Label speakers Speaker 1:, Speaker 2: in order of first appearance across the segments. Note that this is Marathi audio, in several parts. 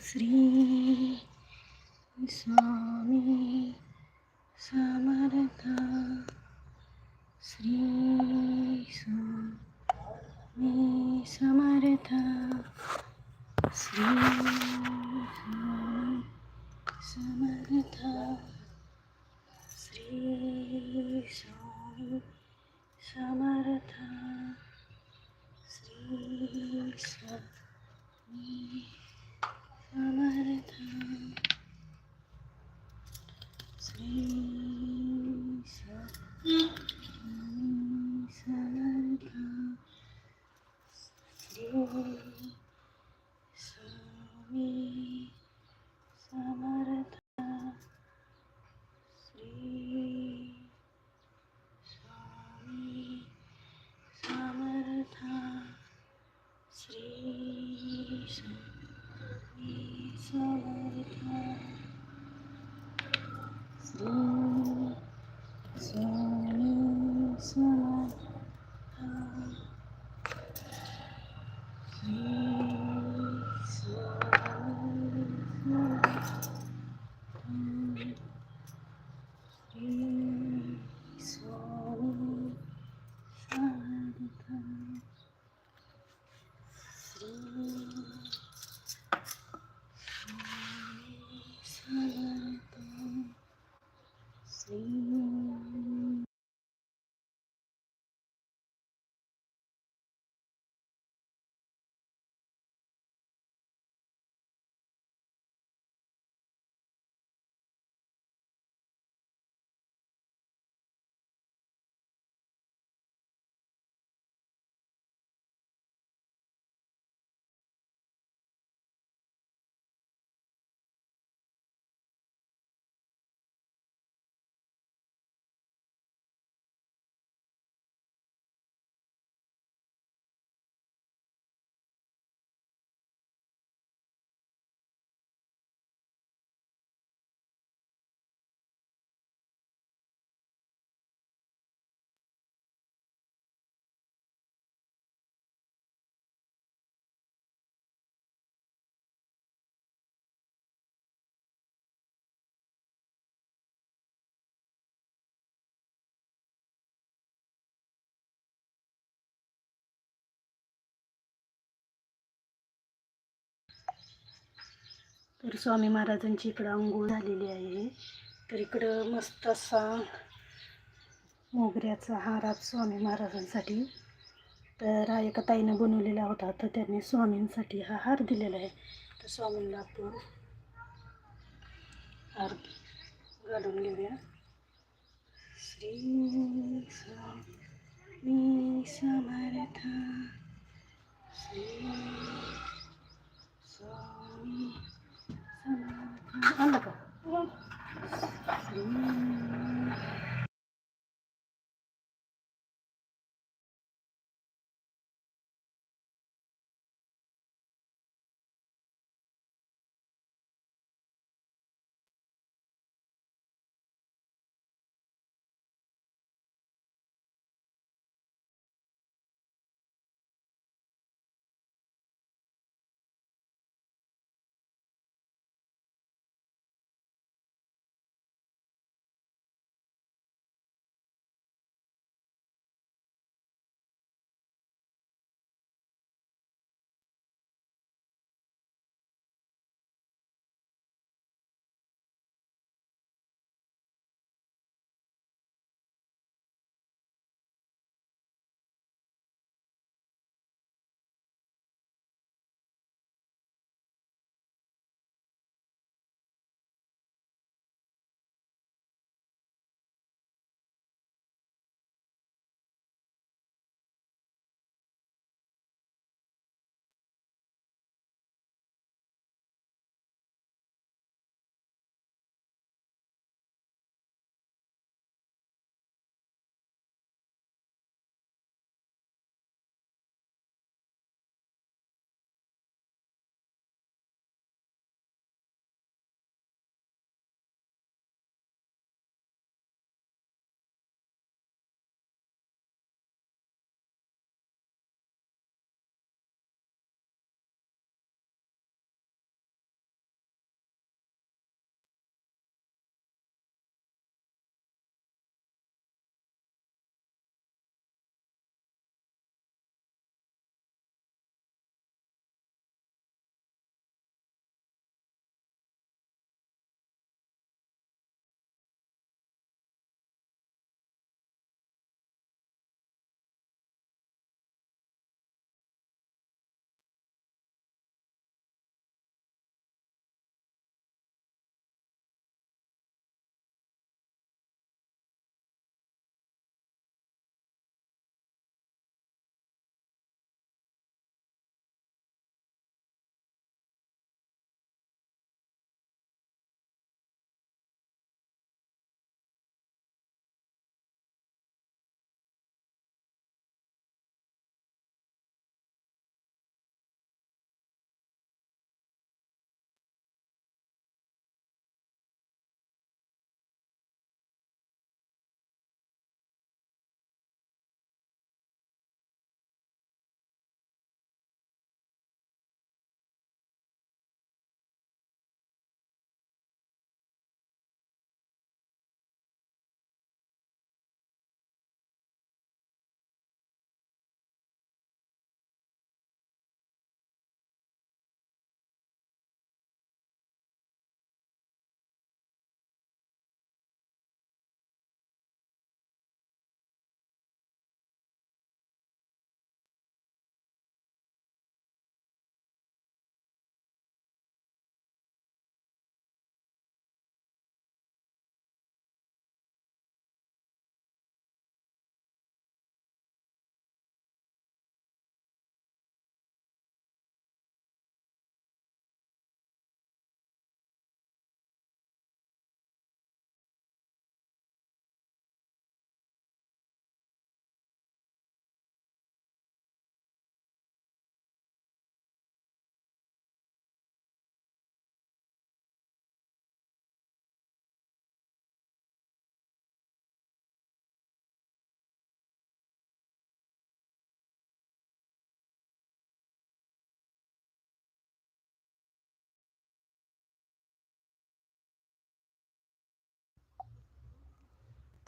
Speaker 1: श्री Ooh. तर स्वामी महाराजांची इकडं आंघोळ झालेली आहे. तर इकडं मस्त असा मोगऱ्याचा हार स्वामी महाराजांसाठी. तर हा एका ताईनं बनवलेला होता तर त्यांनी स्वामींसाठी हा हार दिलेला आहे. तर स्वामींना आपण हार घालून घेऊया. श्री स्वामी समर्थ. श्री स्वामी なんだか。うん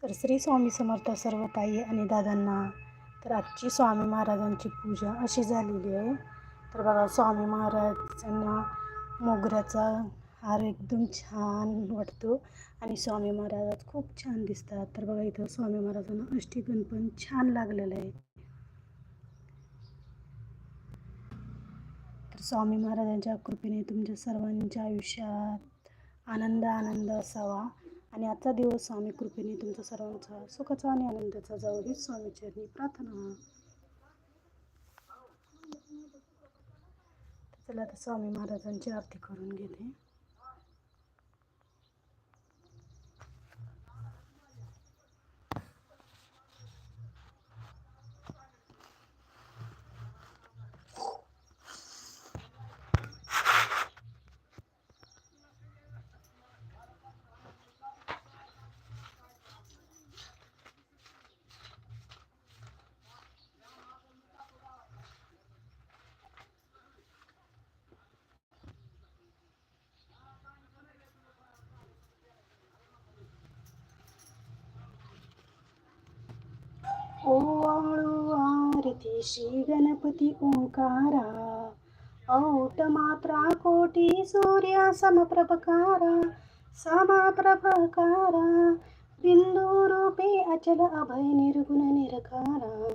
Speaker 1: तर श्री स्वामी समर्थ सर्व ताई आणि दादांना तर आजची स्वामी महाराजांची पूजा अशी झालेली आहे. तर बघा स्वामी महाराजांना मोगऱ्याचा हार एकदम छान वाटतो आणि स्वामी महाराज खूप छान दिसतात. तर बघा इथं स्वामी महाराजांना अष्टीगण पण छान लागलेलं आहे. तर स्वामी महाराजांच्या कृपेने तुमच्या सर्वांच्या आयुष्यात आनंद आनंद असावा. आणि आजचा दिवस स्वामी कृपेने तुमचा सर्वांचा सुखाचा आणि आनंदाचा जाऊ हीच स्वामीचरणी प्रार्थना. चला आता स्वामी महाराजांची आरती करून घेते. ओवाळू आरती श्री गणपती ओंकारा औट मात्रा कोटी सूर्या समप्रभकारा समप्रभकारा बिंदू रूपे अचल अभय निर्गुण निरकारा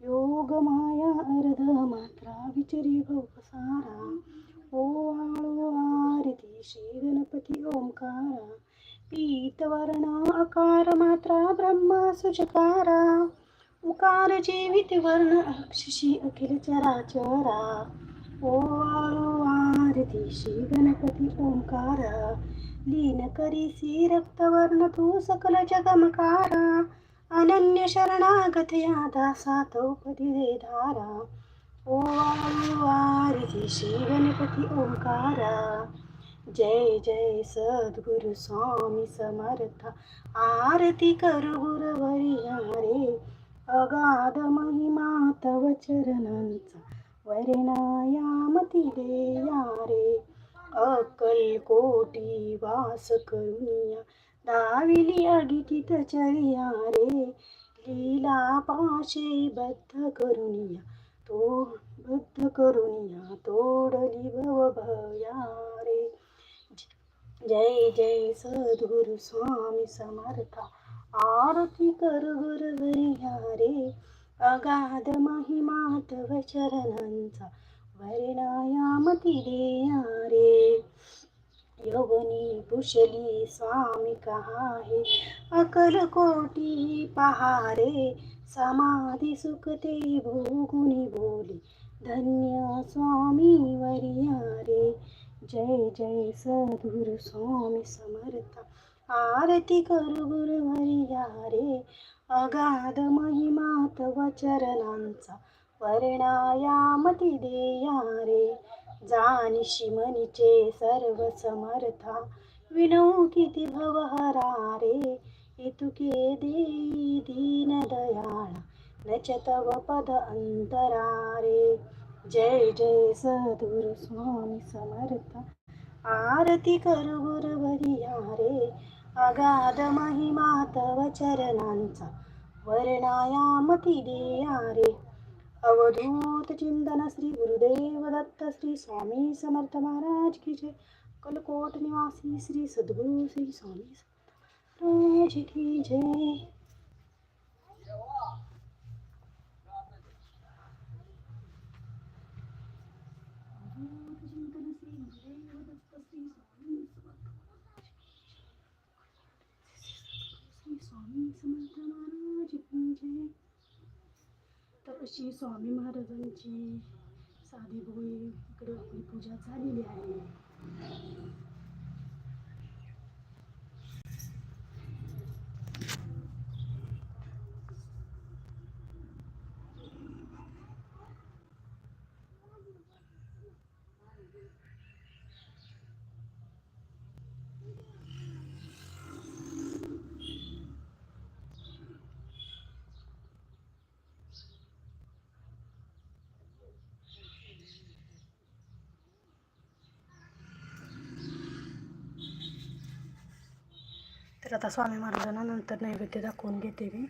Speaker 1: योग माया अर्ध मात्रा विचरी भवसारा ओवाळू आरती श्री गणपती ओंकारा पीतवर्ण अकार मात्रा ब्रह्मा सुचकारा उकार जीवित वर्ण अक्षशी अखिल चरा चरा ओ आरती श्री गणपती ओंकारा. लीन करीसी रक्तवर्ण तू सकल जगमकार. अनन्य शरणागत या दासा तौपदी दे धारा ओ आरती श्री गणपती ओंकारा. जय जय सद्गुरु स्वामी समर्थ. आरती करू गुरुवरिया हरे अगाध महिमा तव चरणांचा वरणायामती देया रे अकलकोटी वास करुनिया दाविली अगिकित चरिया रे लीला पाशे बद्ध करुनिया तो बद्ध करुनिया तोडली भव भया रे जय जय सद्गुरु स्वामी समर्था आरती कर गुरुवरिया रे. अगाध महिमा तव चरणांचा वर्णायामती देया रे. यवनी कुशली स्वामी कहाहे. अकल कोटी पहारे. समाधी सुखते भोगुनी बोली. धन्य स्वामी वरिया रे. जय जय सद्गुरु स्वामी समर्थ. आरती करू गुरुवरिया रे अगाध महिमा तव चरणांचा वर्णायामती देया रे जानिशी मनीचे सर्व समर्था विनऊ किती भवहरा रे इतुके देई दीन दयाळा नच तव पद अंतरारे जय जय सद्गुरु स्वामी समर्थ. आरती करू गुरुवरिया रे अगाध महिमा तव चरणांचा वर्णायामती देया रे अवधूत चिंतन श्री गुरुदेव दत्त श्री स्वामी समर्थ महाराज की जय. कलकोट निवासी श्री सद्गुरु श्री स्वामी महाराज की जय. समर्थानाजिंचे तर अशी स्वामी महाराजांची साधी भोई इकडे आपली पूजा झालेली आहे Thank you. तर आता स्वामी महाराजांना नंतर नैवेद्य दाखवून घेते मी.